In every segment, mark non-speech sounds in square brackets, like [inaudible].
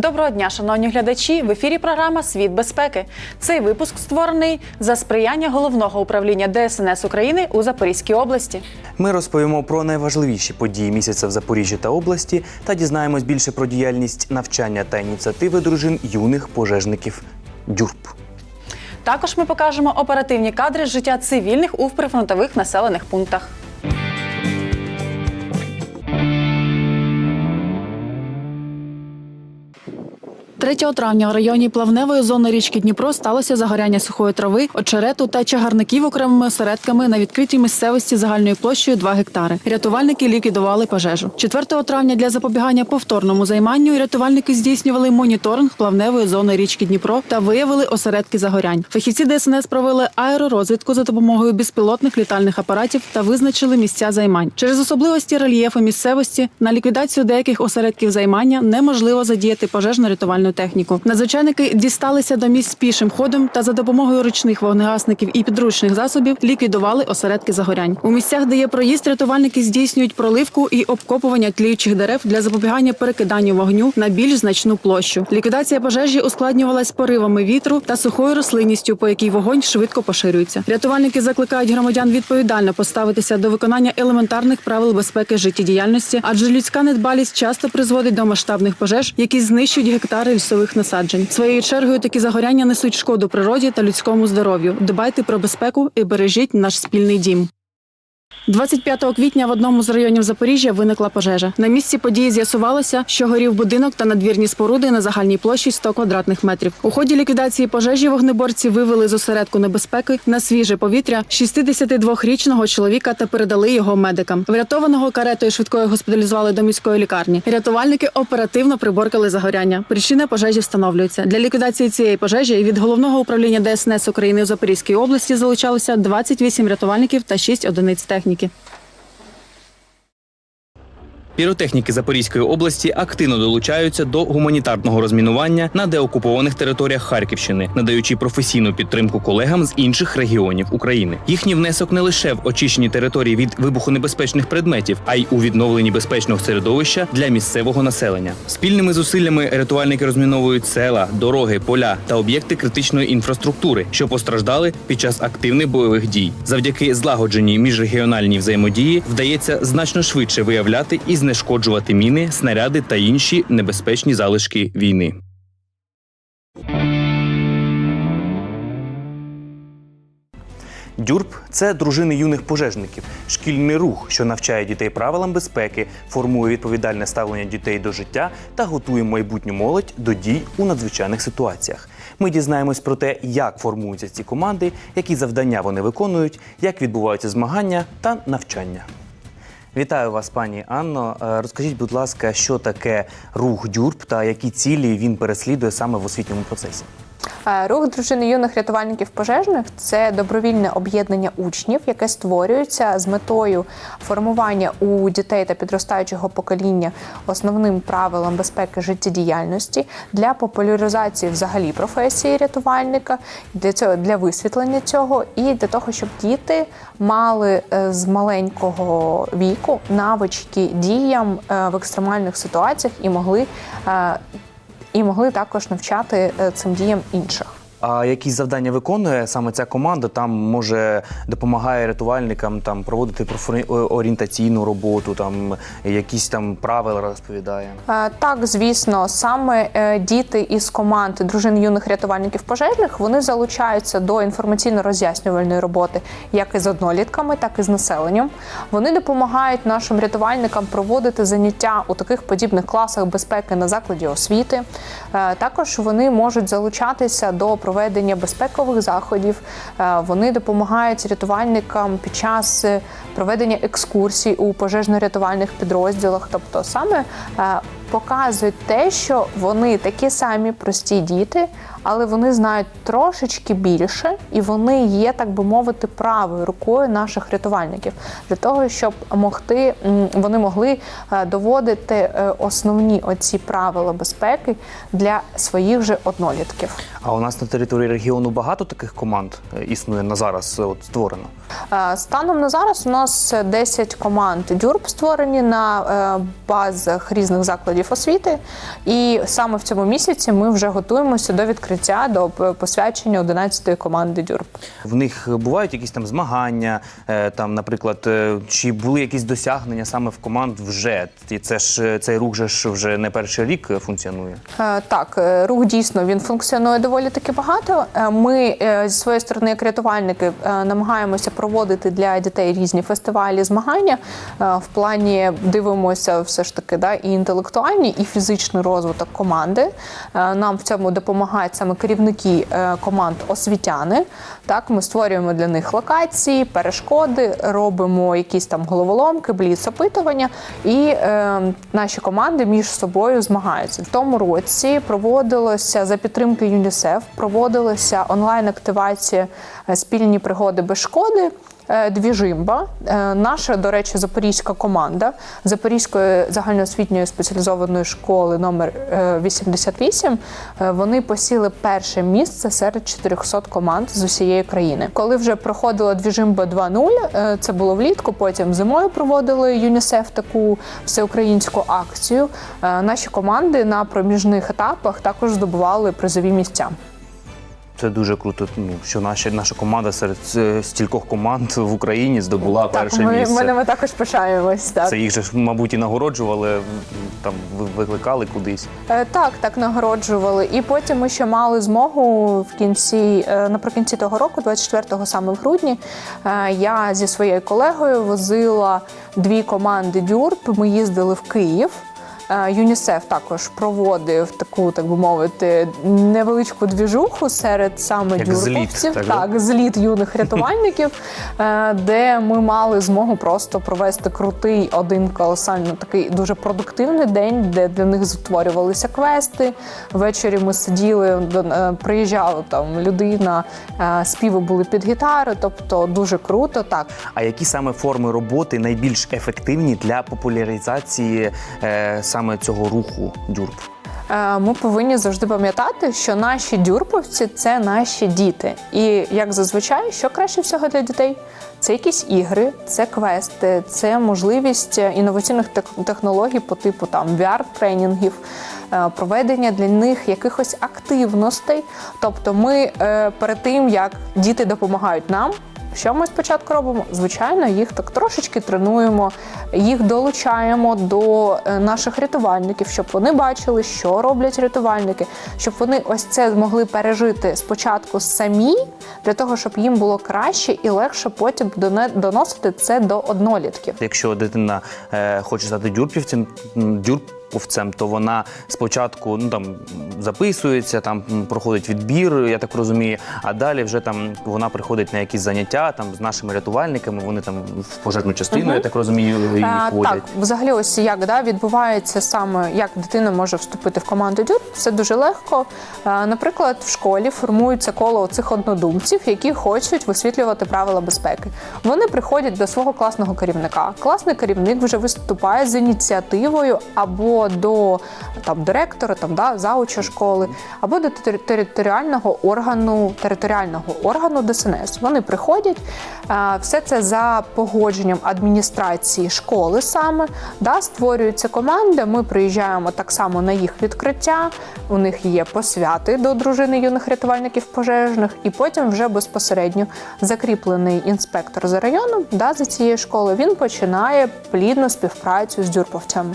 Доброго дня, шановні глядачі! В ефірі програма Світ безпеки. Цей випуск створений за сприяння головного управління ДСНС України у Запорізькій області. Ми розповімо про найважливіші події місяця в Запоріжжі та області та дізнаємось більше про діяльність навчання та ініціативи дружин юних пожежників ДЮРП. Також ми покажемо оперативні кадри з життя цивільних у прифронтових населених пунктах. Третього травня в районі плавневої зони річки Дніпро сталося загоряння сухої трави, очерету та чагарників окремими осередками на відкритій місцевості загальною площею 2 гектари. Рятувальники ліквідували пожежу. 4 травня для запобігання повторному займанню рятувальники здійснювали моніторинг плавневої зони річки Дніпро та виявили осередки загорянь. Фахівці ДСНС провели аеророзвідку за допомогою безпілотних літальних апаратів та визначили місця займань. Через особливості рельєфу місцевості на ліквідацію деяких осередків займання неможливо задіяти пожежно-рятувальну техніку. Надзвичайники дісталися до місць пішим ходом та за допомогою ручних вогнегасників і підручних засобів ліквідували осередки загорянь. У місцях, де є проїзд, рятувальники здійснюють проливку і обкопування тліючих дерев для запобігання перекиданню вогню на більш значну площу. Ліквідація пожежі ускладнювалась поривами вітру та сухою рослинністю, по якій вогонь швидко поширюється. Рятувальники закликають громадян відповідально поставитися до виконання елементарних правил безпеки життєдіяльності, адже людська недбалість часто призводить до масштабних пожеж, які знищують гектари лісових насаджень. Своєю чергою такі загоряння несуть шкоду природі та людському здоров'ю. Дбайте про безпеку і бережіть наш спільний дім. 25 квітня в одному з районів Запоріжжя виникла пожежа. На місці події з'ясувалося, що горів будинок та надвірні споруди на загальній площі 100 квадратних метрів. У ході ліквідації пожежі вогнеборці вивели з осередку небезпеки на свіже повітря 62-річного чоловіка та передали його медикам. Врятованого каретою швидкою госпіталізували до міської лікарні. Рятувальники оперативно приборкали загоряння. Причина пожежі встановлюється. Для ліквідації цієї пожежі від головного управління ДСНС України у Запорізькій області залучалося 28 рятувальників та 6 одиниць техніки техніки. Піротехніки Запорізької області активно долучаються до гуманітарного розмінування на деокупованих територіях Харківщини, надаючи професійну підтримку колегам з інших регіонів України. Їхній внесок не лише в очищенні території від вибухонебезпечних предметів, а й у відновленні безпечного середовища для місцевого населення. Спільними зусиллями рятувальники розміновують села, дороги, поля та об'єкти критичної інфраструктури, що постраждали під час активних бойових дій. Завдяки злагодженій міжрегіональній взаємодії вдається значно швидше виявляти і знешкоджувати міни, снаряди та інші небезпечні залишки війни. Дюрп це дружини юних пожежників, шкільний рух, що навчає дітей правилам безпеки, формує відповідальне ставлення дітей до життя та готує майбутню молодь до дій у надзвичайних ситуаціях. Ми дізнаємось про те, як формуються ці команди, які завдання вони виконують, як відбуваються змагання та навчання. Вітаю вас, пані Анно. Е, Розкажіть, будь ласка, що таке рух дюрб та які цілі він переслідує саме в освітньому процесі? Е, Рух дружини юних рятувальників пожежних це добровільне об'єднання учнів, яке створюється з метою формування у дітей та підростаючого покоління основним правилам безпеки життєдіяльності для популяризації взагалі професії рятувальника, для цього для висвітлення цього і для того, щоб діти мали е, з маленького віку навички діям е, в екстремальних ситуаціях і могли. І могли також навчати е, цим діям інших. А які завдання виконує саме ця команда? Там може допомагає рятувальникам там проводити орієнтаційну роботу, там якісь там правила розповідає. Е, Так, звісно, саме е, діти із команд дружин юних рятувальників пожежних вони залучаються до інформаційно-роз'яснювальної роботи як із однолітками, так і з населенням. Вони допомагають нашим рятувальникам проводити заняття у таких подібних класах безпеки на закладі освіти. Е, Також вони можуть залучатися до проведення безпекових заходів. Е, Вони допомагають рятувальникам під час е, проведення екскурсій у пожежно-рятувальних підрозділах. Тобто саме е, показують те, що вони такі самі прості діти, але вони знають трошечки більше, і вони є, так би мовити, правою рукою наших рятувальників для того, щоб могти вони могли е, доводити е, основні оці правила безпеки для своїх же однолітків. А у нас на території регіону багато таких команд е, існує на зараз от, створено. Станом на зараз у нас 10 команд дюрб створені на базах різних закладів закладів освіти. І саме в цьому місяці ми вже готуємося до відкриття до посвячення 11-ї команди Дюрп. В них бувають якісь там змагання, е, там, наприклад, е, чи були якісь досягнення саме в команд вже? І це ж цей рух же ж вже не перший рік функціонує. Е, Так, рух дійсно він функціонує доволі таки багато. Ми зі своєї сторони, як рятувальники, намагаємося проводити для дітей різні фестивалі, змагання. В плані дивимося все ж таки да, і інтелектуальний, і фізичний розвиток команди. Е, Нам в цьому допомагають саме керівники е, команд освітяни. Так, ми створюємо для них локації, перешкоди, робимо якісь там головоломки, бліц опитування, і е, наші команди між собою змагаються. В тому році проводилося за підтримки ЮНІСЕФ, проводилася онлайн-активація е, спільні пригоди без шкоди. Е, Двіжимба, Е, наша, до речі, запорізька команда Запорізької загальноосвітньої спеціалізованої школи номер е, 88. е, Вони посіли перше місце серед 400 команд з усієї країни. Коли вже проходила Двіжимба 2.0, е, це було влітку. Потім зимою проводили ЮНІСЕФ таку всеукраїнську акцію. Наші команди на проміжних етапах також здобували призові місця. Це дуже круто, ну, що наша, наша команда серед е, стількох команд в Україні здобула перше так, ми, місце. ми ними також пишаємось. Так. Це їх же, мабуть, і нагороджували, там ви- викликали кудись. Е, Так, так нагороджували. І потім ми ще мали змогу в кінці, е, наприкінці того року, 24-го саме в грудні, е, я зі своєю колегою возила дві команди Дюрп. Ми їздили в Київ. Е, ЮНІСЕФ також проводив таку, так би мовити, невеличку двіжуху серед саме Як зліт, так, так, зліт юних рятувальників, [laughs] е, де ми мали змогу просто провести крутий один колосально такий дуже продуктивний день, де для них створювалися квести. Ввечері ми сиділи, е, приїжджала там людина, співи були під гітари, тобто дуже круто. Так, А які саме форми роботи найбільш ефективні для популяризації е, саме цього руху дюрб? Е, Ми повинні завжди пам'ятати, що наші дюрповці це наші діти. І як зазвичай, що краще всього для дітей? Це якісь ігри, це квести, це можливість інноваційних технологій по типу там VR-тренінгів, е, проведення для них якихось активностей. Тобто, ми е, перед тим як діти допомагають нам. Що ми спочатку робимо? Звичайно, їх так трошечки тренуємо, їх долучаємо до е, наших рятувальників, щоб вони бачили, що роблять рятувальники, щоб вони ось це змогли пережити спочатку самі, для того, щоб їм було краще і легше потім доносити це до однолітків. Якщо дитина е, хоче стати дюрпівцем, м, дюрповцем, то вона спочатку ну там записується, там проходить відбір, я так розумію. А далі вже там вона приходить на якісь заняття там з нашими рятувальниками. Вони там в пожежну частину, я так розумію, їх Е, водять. Так, взагалі, ось як да, відбувається саме, як дитина може вступити в команду дюр. Все дуже легко. Е, Наприклад, в школі формується коло цих однодумців, які хочуть висвітлювати правила безпеки. Вони приходять до свого класного керівника. Класний керівник вже виступає з ініціативою або до там директора, там да, зауча школи, або до територіального органу територіального органу ДСНС. Вони приходять, е, все це за погодженням адміністрації школи саме. Да, створюється команда. Ми приїжджаємо так само на їх відкриття. У них є посвяти до дружини юних рятувальників пожежних, і потім вже безпосередньо закріплений інспектор за районом да, за цією школою. Він починає плідну співпрацю з дюрповцями.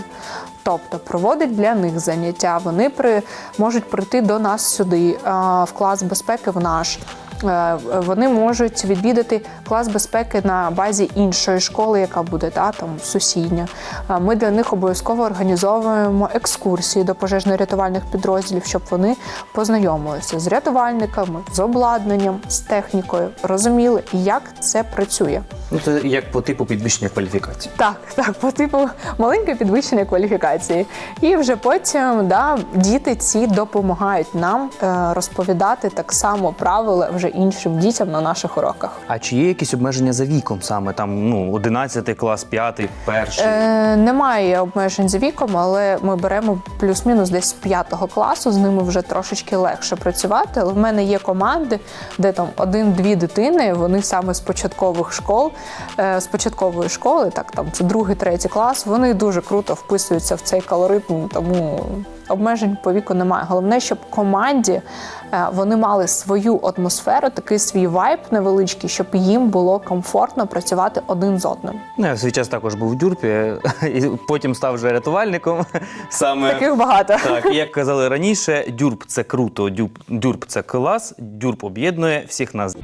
Тобто проводить для них заняття. Вони при можуть прийти до нас сюди в клас безпеки в наш. Е, Вони можуть відвідати клас безпеки на базі іншої школи, яка буде та, там сусідня. Е, Ми для них обов'язково організовуємо екскурсії до пожежно-рятувальних підрозділів, щоб вони познайомилися з рятувальниками, з обладнанням, з технікою, розуміли, як це працює. Ну це як по типу підвищення кваліфікації. Так, так, по типу маленьке підвищення кваліфікації. І вже потім да, діти ці допомагають нам е, розповідати так само правила вже іншим дітям на наших уроках. А чи є якісь обмеження за віком саме там ну 11 клас, 5, перший? Е, немає обмежень за віком, але ми беремо плюс-мінус десь з п'ятого класу. З ними вже трошечки легше працювати. Але в мене є команди, де там один-дві дитини, вони саме з початкових школ е, з початкової школи, так там це другий, третій клас. Вони дуже круто вписуються в цей колоритм, тому обмежень по віку немає. Головне, щоб команді вони мали свою атмосферу, такий свій вайб невеличкий, щоб їм було комфортно працювати один з одним. Ну, я свій час також був в дюрпі, [laughs] і потім став вже рятувальником. [laughs] Саме Таких багато. [laughs] так, як казали раніше, дюрп це круто, дюрп, дюрп це клас, дюрп об'єднує всіх нас.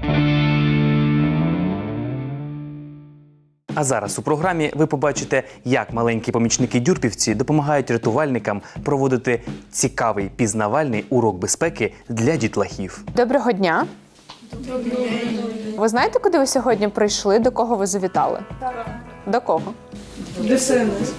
А зараз у програмі ви побачите, як маленькі помічники дюрпівці допомагають рятувальникам проводити цікавий пізнавальний урок безпеки для дітлахів. Доброго дня. Ви знаєте, куди ви сьогодні прийшли? До кого ви завітали? До кого? ДСНС.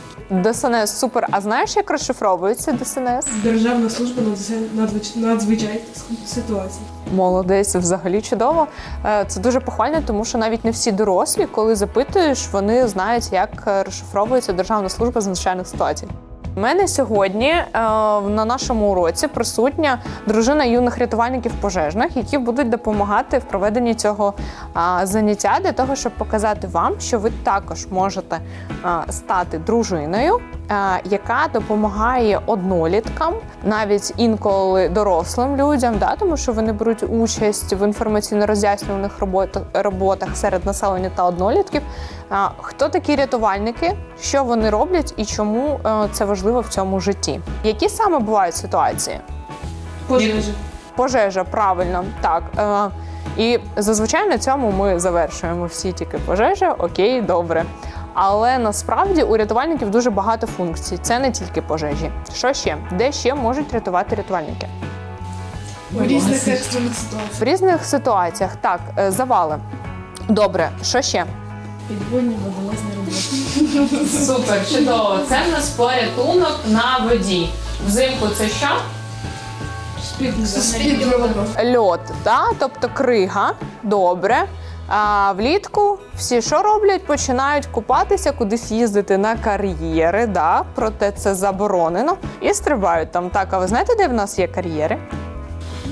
ДСНС супер. А знаєш, як розшифровується ДСНС? Державна служба надзвич- надзвич- надзвичайних ситуацій. Молодець, взагалі чудово. Е, Це дуже похвально, тому що навіть не всі дорослі, коли запитуєш, вони знають, як розшифровується Державна служба з надзвичайних ситуацій. У мене сьогодні е, на нашому уроці присутня дружина юних рятувальників пожежних, які будуть допомагати в проведенні цього заняття для того, щоб показати вам, що ви також можете стати дружиною, яка допомагає одноліткам, навіть інколи дорослим людям, да, тому що вони беруть участь в інформаційно-роз'яснюваних роботах, роботах серед населення та однолітків. Хто такі рятувальники, що вони роблять і чому е, це важливо в цьому житті? Які саме бувають ситуації? Пожежі. Пожежа, правильно, так. Е, і зазвичай на цьому ми завершуємо всі тільки пожежа, окей, добре. Але насправді у рятувальників дуже багато функцій. Це не тільки пожежі. Що ще? Де ще можуть рятувати рятувальники? В різних екстрених ситуаціях. В різних ситуаціях так, е, завали. Добре, що ще? Підводні водолазні роботи. Супер, чудово. Це в нас порятунок на воді. Взимку це що? Спід Льот, да? тобто крига. Добре. А влітку всі що роблять? Починають купатися, кудись їздити на кар'єри, да? проте це заборонено. І стрибають там. Так, а ви знаєте, де в нас є кар'єри?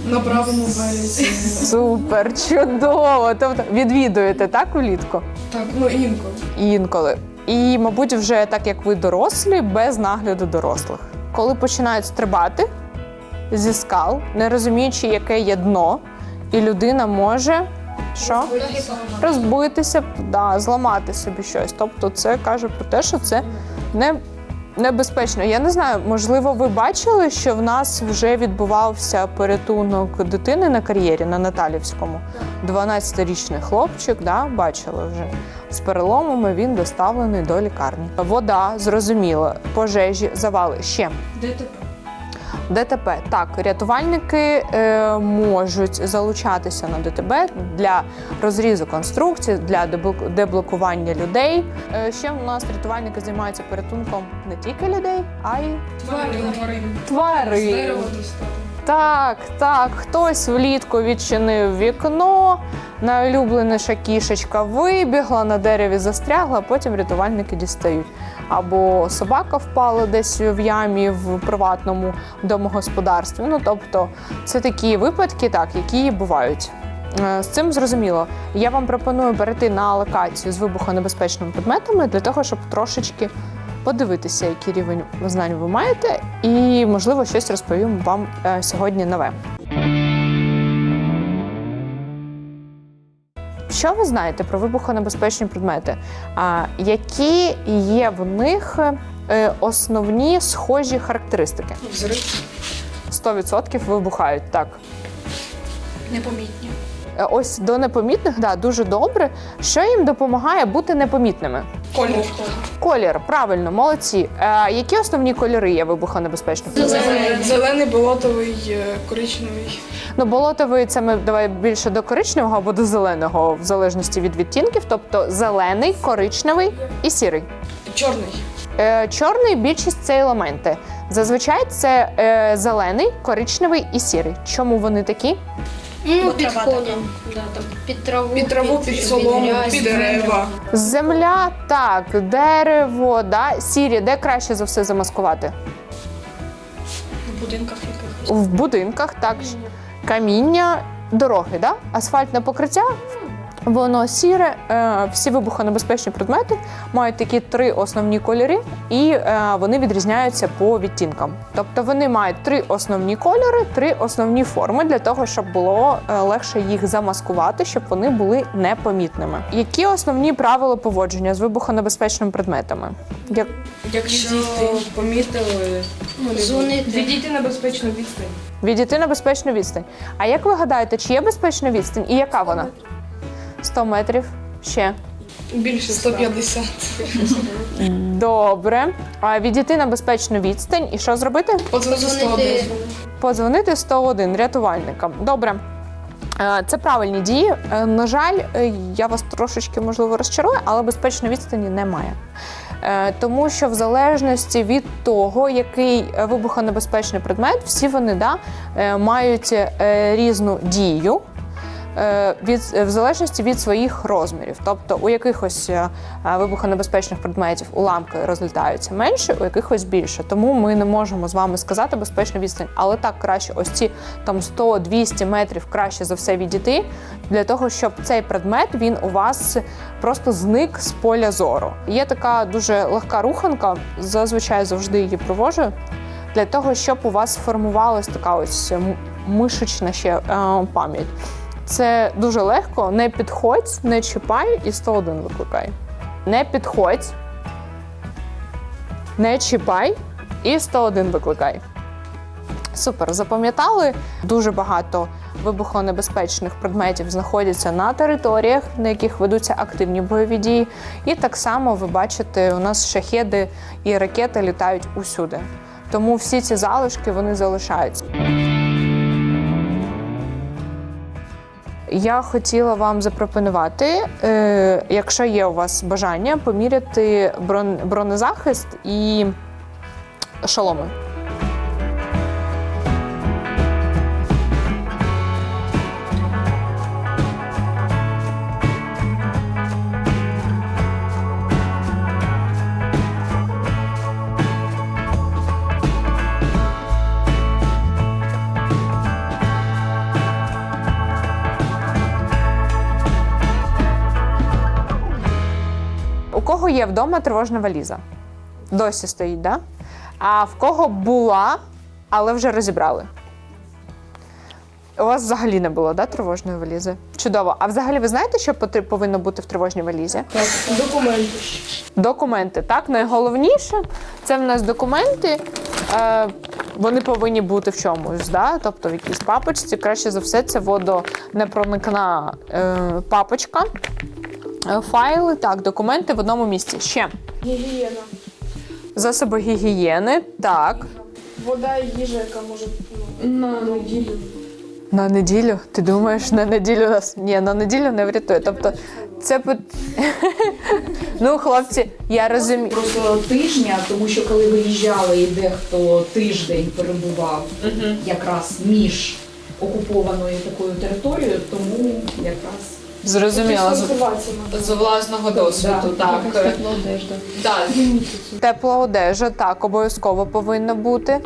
На правому березі. Супер, чудово. Тобто відвідуєте так влітку? Так, ну інколи. інколи. І, мабуть, вже так як ви дорослі, без нагляду дорослих. Коли починають стрибати зі скал, не розуміючи, яке є дно, і людина може що? розбитися, да, зламати собі щось. Тобто, це каже про те, що це не. Небезпечно. Я не знаю, можливо, ви бачили, що в нас вже відбувався порятунок дитини на кар'єрі на Наталівському. 12-річний хлопчик, да, бачили вже з переломами. Він доставлений до лікарні. Вода, зрозуміло, пожежі, завали. Ще ДТП. ДТП. Так, рятувальники е, можуть залучатися на ДТП для розрізу конструкцій, для деблок- деблокування людей. Е, ще у нас рятувальники займаються порятунком не тільки людей, а й Тварин. тварин. Достати. Так, так, хтось влітку відчинив вікно, найулюбленіша кішечка вибігла, на дереві застрягла, потім рятувальники дістають. Або собака впала десь в ямі в приватному домогосподарстві. Ну тобто, це такі випадки, так, які бувають. Е, З цим зрозуміло. Я вам пропоную перейти на локацію з вибухонебезпечними предметами для того, щоб трошечки подивитися, який рівень знань ви маєте, і можливо щось розповім вам е, сьогодні нове. Що ви знаєте про вибухонебезпечні предмети? А, які є в них е, основні схожі характеристики? Взрив. 100% вибухають так. Непомітні. Е, Ось до непомітних, да, дуже добре. Що їм допомагає бути непомітними? Колір. Колір, правильно, молодці. Е, які основні кольори є вибухонебезпечних? Зелений, Зелений, болотовий, е, коричневий. Ну, болотовий це ми давай більше до коричневого або до зеленого, в залежності від відтінків. Тобто зелений, коричневий і сірий. Чорний. Е, чорний більшість це елементи. Зазвичай це е, зелений, коричневий і сірий. Чому вони такі? Ну, під да, там, під траву, Під траву, під солому, грязь. під дерева. Земля, так, дерево, да, сірі, де краще за все замаскувати? В будинках якихось. В будинках, так. Каміння, дороги, да? асфальтне покриття. Воно сіре, е, всі вибухонебезпечні предмети мають такі три основні кольори, і е, вони відрізняються по відтінкам. Тобто вони мають три основні кольори, три основні форми для того, щоб було е, легше їх замаскувати, щоб вони були непомітними. Які основні правила поводження з вибухонебезпечними предметами? Як Якщо помітили, ну, відійти на безпечну відстань. відійти на безпечну відстань. А як ви гадаєте, чи є безпечна відстань і яка вона? 100 метрів. Ще. Більше 150. Добре. А відійти на безпечну відстань і що зробити? Подзвонити 101. Подзвонити 101 рятувальникам. Добре. Е, Це правильні дії. Е, На жаль, е, я вас трошечки можливо розчарую, але безпечної відстані немає. Тому що в залежності від того, який вибухонебезпечний предмет, всі вони да, мають різну дію. Е, Від, в залежності від своїх розмірів. Тобто у якихось е, е, вибухонебезпечних предметів уламки розлітаються менше, у якихось більше. Тому ми не можемо з вами сказати безпечну відстань. Але так краще, ось ці там 100-200 метрів краще за все відійти, для того, щоб цей предмет він у вас просто зник з поля зору. Є така дуже легка руханка, зазвичай завжди її провожу. Для того, щоб у вас сформувалась така ось мишечна ще е, пам'ять. Це дуже легко. Не підходь, не чіпай і 101 викликай. Не підходь, не чіпай і 101 викликай. Супер, запам'ятали. Дуже багато вибухонебезпечних предметів знаходяться на територіях, на яких ведуться активні бойові дії. І так само ви бачите, у нас шахеди і ракети літають усюди. Тому всі ці залишки вони залишаються. Я хотіла вам запропонувати, е, якщо є у вас бажання, поміряти брон- бронезахист і шоломи. Є вдома тривожна валіза? Досі стоїть, да? А в кого була, але вже розібрали? У вас взагалі не було да, тривожної валізи? Чудово. А взагалі ви знаєте, що повинно бути в тривожній валізі? Документи. Документи, так, найголовніше це в нас документи. Е, вони повинні бути в чомусь, да? тобто в якійсь папочці. Краще за все, це водонепроникна е, папочка. Е, Файли, так, документи в одному місці. Ще Гігієна. засоби гігієни, так. Вода і їжа, яка може ну, на неділю. На неділю? Ти думаєш, на неділю нас? Ні, на неділю не врятує. Тобто, це [laughs] ну, хлопці, я розумію. просто тижня, тому що коли виїжджали і дехто тиждень перебував якраз між окупованою такою територією, тому якраз Зрозуміла. З, з власного досвіду, Да. так. Якась одежда. Так. Тепла одежа, так, обов'язково повинна бути.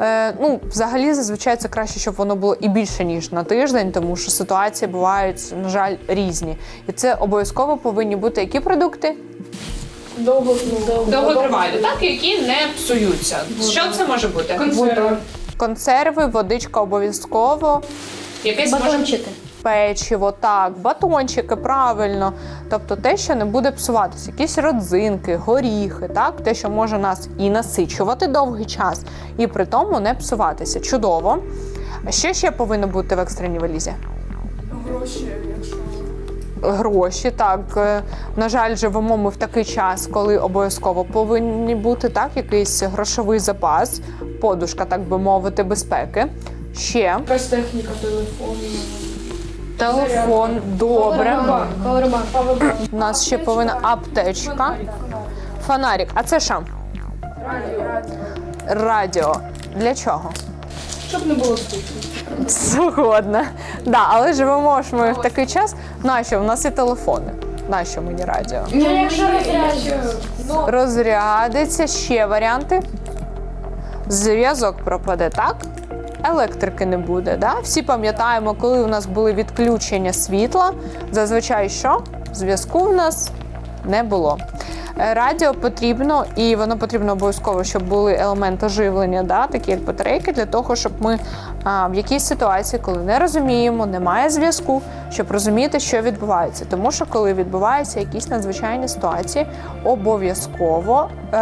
Е, ну, взагалі, зазвичай це краще, щоб воно було і більше, ніж на тиждень, тому що ситуації бувають, на жаль, різні. І це обов'язково повинні бути які продукти? Довго, ну, Довготривалі, так, які не псуються. Що це може бути? Консерви. Консерви, водичка обов'язково. Якесь може. Печиво, так, батончики, правильно. Тобто те, що не буде псуватися, якісь родзинки, горіхи, так, те, що може нас і насичувати довгий час, і при тому не псуватися. Чудово. Що ще повинно бути в екстреній валізі? Гроші, якщо. Гроші, так. Е, На жаль, живемо ми в такий час, коли обов'язково повинні бути так, якийсь грошовий запас, подушка, так би мовити, безпеки. Ще Якась техніка, телефон. Телефон, добре. У нас ще повинна аптечка. Фонарик. А це що? Радіо. Для чого? Щоб не було стуків. Згодна. Да, але живемо ж ми в такий час. Нащо? У нас є телефони. Нащо мені радіо? Ну, якщо. Розрядиться ще варіанти. Зв'язок пропаде, так? Електрики не буде. Да? Всі пам'ятаємо, коли у нас були відключення світла. Зазвичай що? Зв'язку в нас не було. Е, Радіо потрібно, і воно потрібно обов'язково, щоб були елементи живлення, да, такі як батарейки, для того, щоб ми а, в якійсь ситуації, коли не розуміємо, немає зв'язку, щоб розуміти, що відбувається. Тому що коли відбуваються якісь надзвичайні ситуації, обов'язково е,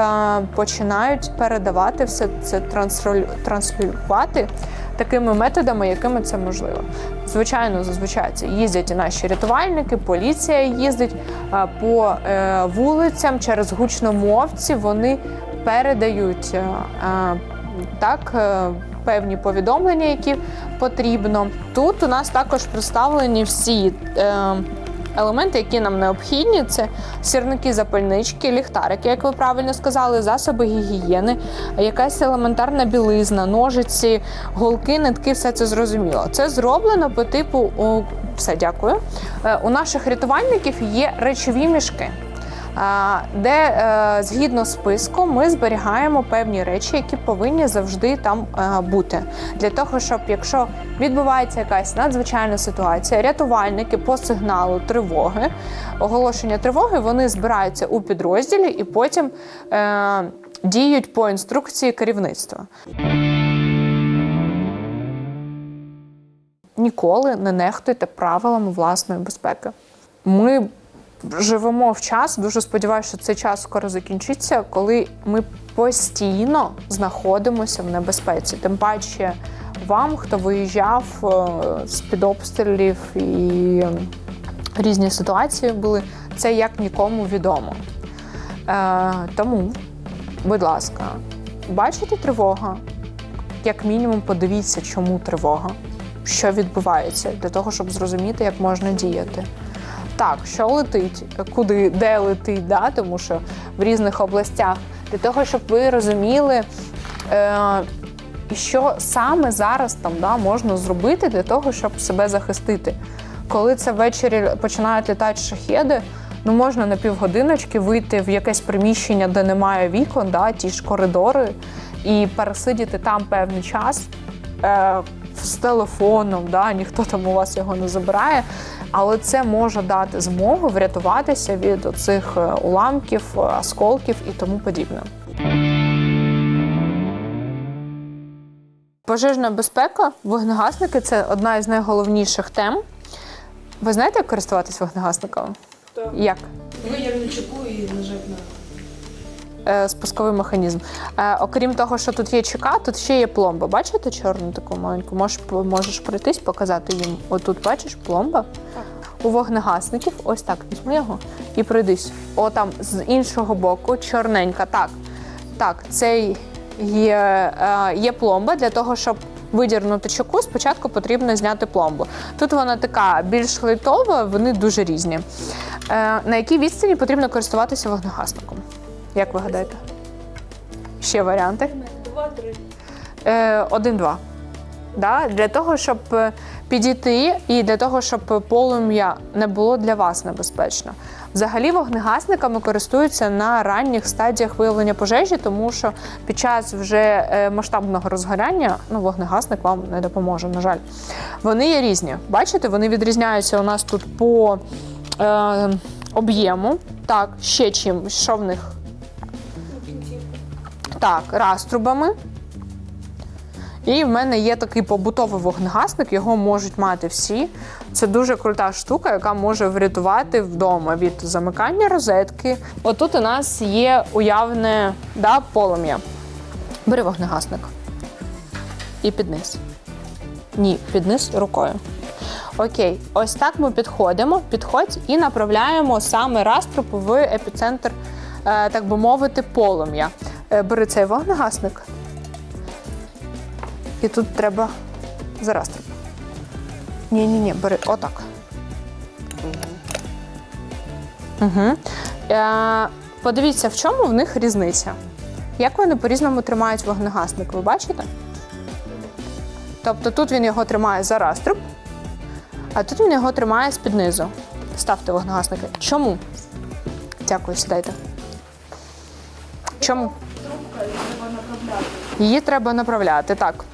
починають передавати все це транслю- транслювати такими методами, якими це можливо. Звичайно, зазвичай це їздять і наші рятувальники, поліція їздить по е, вулицям через гучномовці. Вони передають е, е, так. Певні повідомлення, які потрібно. Тут у нас також представлені всі е, елементи, які нам необхідні. Це сірники, запальнички, ліхтарики, як ви правильно сказали, засоби гігієни, якась елементарна білизна, ножиці, голки, нитки, все це зрозуміло. Це зроблено по типу все, дякую. Е, У наших рятувальників є речові мішки. Де е, згідно списку ми зберігаємо певні речі, які повинні завжди там е, бути, для того, щоб якщо відбувається якась надзвичайна ситуація, рятувальники по сигналу тривоги, оголошення тривоги, вони збираються у підрозділі і потім е, діють по інструкції керівництва. Ніколи не нехтуйте правилами власної безпеки. Ми живемо в час. Дуже сподіваюся, що цей час скоро закінчиться, коли ми постійно знаходимося в небезпеці. Тим паче вам, хто виїжджав е, з під обстрілів і різні ситуації були, це як нікому відомо. Е, тому, будь ласка, бачите тривога? Як мінімум, подивіться, чому тривога, що відбувається, для того, щоб зрозуміти, як можна діяти. Так, що летить, куди, де летить, да? тому що в різних областях, для того, щоб ви розуміли, е, що саме зараз там да, можна зробити для того, щоб себе захистити. Коли це ввечері починають літати шахеди, ну можна на півгодиночки вийти в якесь приміщення, де немає вікон, да, ті ж коридори, і пересидіти там певний час е, з телефоном, да, ніхто там у вас його не забирає. Але це може дати змогу врятуватися від оцих е, уламків, е, осколків і тому подібне. Пожежна безпека, вогнегасники це одна із найголовніших тем. Ви знаєте, як користуватись вогнегасником? Так. Як? Ну, я не чеку і нажав на. Е, спусковий механізм. Е, окрім того, що тут є ЧК, тут ще є пломба. Бачите чорну таку маленьку? Можеш, можеш пройтись, показати їм. Отут бачиш пломба? У вогнегасників, ось так, візьми його і пройдись. О, там з іншого боку, чорненька. Так, так, це є, е, є пломба для того, щоб видірнути чеку, спочатку потрібно зняти пломбу. Тут вона така більш лайтова, вони дуже різні. На якій відстані потрібно користуватися вогнегасником? Як ви гадаєте? Ще варіанти? Два-три. Е, Один-два. Да? Для того, щоб е, підійти і для того, щоб полум'я не було для вас небезпечно. Взагалі вогнегасниками користуються на ранніх стадіях виявлення пожежі, тому що під час вже е, масштабного розгоряння ну, вогнегасник вам не допоможе, на жаль. Вони є різні. Бачите, вони відрізняються у нас тут по е, об'єму. Так, ще чим, що в них? Так, раструбами. І в мене є такий побутовий вогнегасник, його можуть мати всі. Це дуже крута штука, яка може врятувати вдома від замикання розетки. Отут у нас є уявне да, полум'я. Бери вогнегасник. І під низ. Ні, під низ рукою. Окей, ось так ми підходимо. Підходь і направляємо саме раструб в епіцентр, е, так би мовити, полум'я. Е, Бери цей вогнегасник. І тут треба за раструб. Ні, ні, ні, бери отак. Угу. Е, подивіться, в чому в них різниця. Як вони по-різному тримають вогнегасник, ви бачите? Тобто тут він його тримає за раструб, а тут він його тримає з-під низу. Ставте вогнегасники. Чому? Дякую, сідайте. Чому? Її треба направляти, так.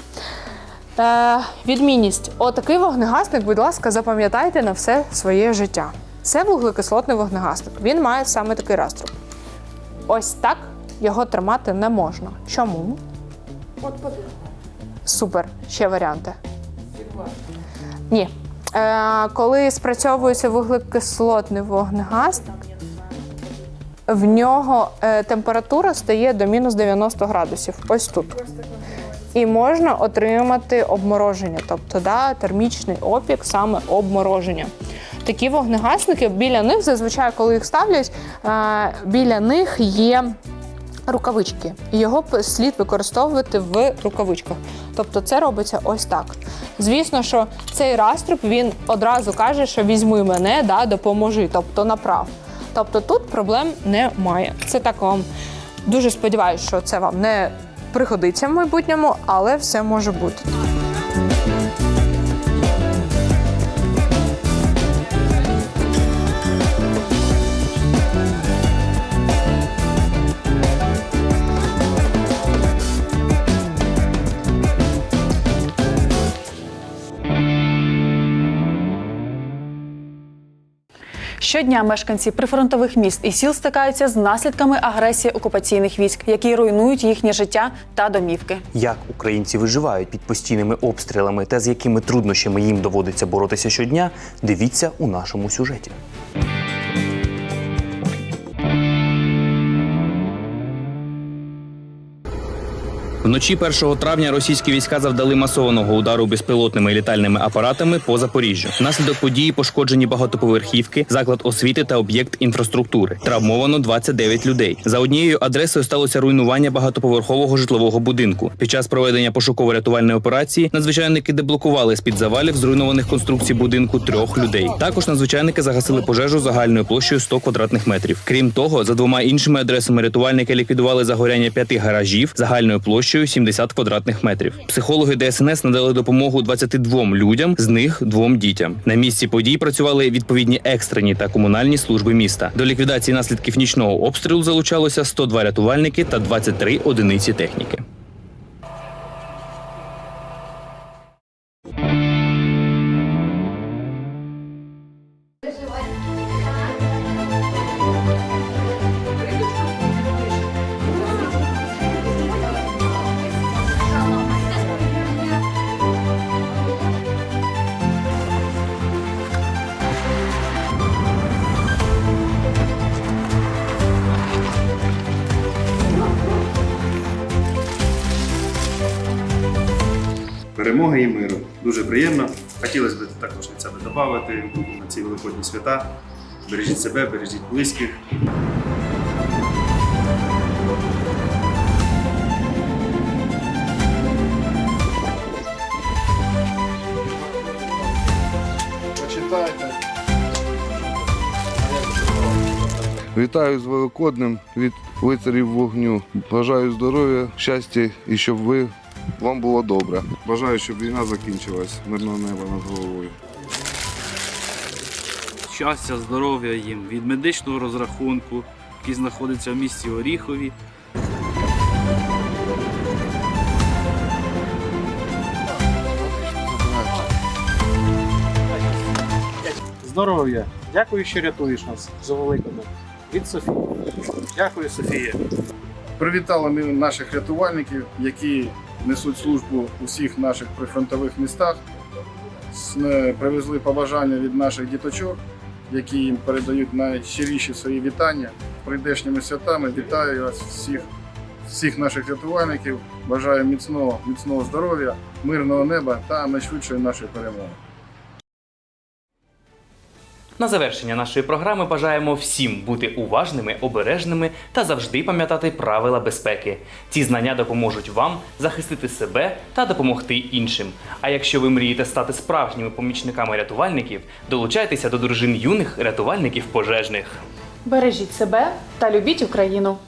Е, відмінність. Отакий вогнегасник, будь ласка, запам'ятайте на все своє життя. Це вуглекислотний вогнегасник. Він має саме такий раструб. Ось так його тримати не можна. Чому? От. Супер. Ще варіанти. Ні. Е, коли спрацьовується вуглекислотний вогнегасник, в нього е, температура стає до мінус 90 градусів. Ось тут. І можна отримати обмороження, тобто да, термічний опік, саме обмороження. Такі вогнегасники біля них зазвичай, коли їх ставлять, е, біля них є рукавички. Його слід використовувати в рукавичках. Тобто це робиться ось так. Звісно, що цей раструб він одразу каже, що візьми мене, да, допоможи, тобто направ. Тобто тут проблем немає. Це так вам дуже сподіваюся, що це вам не пригодиться в майбутньому, але все може бути. Щодня мешканці прифронтових міст і сіл стикаються з наслідками агресії окупаційних військ, які руйнують їхнє життя та домівки. Як українці виживають під постійними обстрілами та з якими труднощами їм доводиться боротися щодня, дивіться у нашому сюжеті. Вночі 1 травня російські війська завдали масованого удару безпілотними літальними апаратами по Запоріжжю. Внаслідок події пошкоджені багатоповерхівки, заклад освіти та об'єкт інфраструктури. Травмовано 29 людей. За однією адресою сталося руйнування багатоповерхового житлового будинку. Під час проведення пошуково-рятувальної операції надзвичайники деблокували з під завалів зруйнованих конструкцій будинку трьох людей. Також надзвичайники загасили пожежу загальною площею 100 квадратних метрів. Крім того, за двома іншими адресами рятувальники ліквідували загоряння п'яти гаражів загальною площею 70 квадратних метрів. Психологи ДСНС надали допомогу 22 людям, з них двом дітям. На місці подій працювали відповідні екстрені та комунальні служби міста. До ліквідації наслідків нічного обстрілу залучалося 102 рятувальники та 23 одиниці техніки. Перемоги і миру. Дуже приємно. Хотілося б також від себе додати на ці великодні свята. Бережіть себе, бережіть близьких. Почитайте. Вітаю з Великоднем від лицарів вогню. Бажаю здоров'я, щастя і щоб ви вам було добре. Бажаю, щоб війна закінчилась, мирного неба над головою. щастя, здоров'я їм від медичного розрахунку, який знаходиться в місті Оріхові. Здоров'я. Дякую, що рятуєш нас за великодом. Від Софії. Дякую, Софія. Привітали ми наших рятувальників, які несуть службу у всіх наших прифронтових містах. Привезли побажання від наших діточок, які їм передають найщиріші свої вітання. Прийдешніми святами вітаю вас всіх, всіх наших рятувальників. Бажаю міцного, міцного здоров'я, мирного неба та найшвидшої нашої перемоги. На завершення нашої програми бажаємо всім бути уважними, обережними та завжди пам'ятати правила безпеки. Ці знання допоможуть вам захистити себе та допомогти іншим. А якщо ви мрієте стати справжніми помічниками рятувальників, долучайтеся до дружин юних рятувальників пожежних. Бережіть себе та любіть Україну.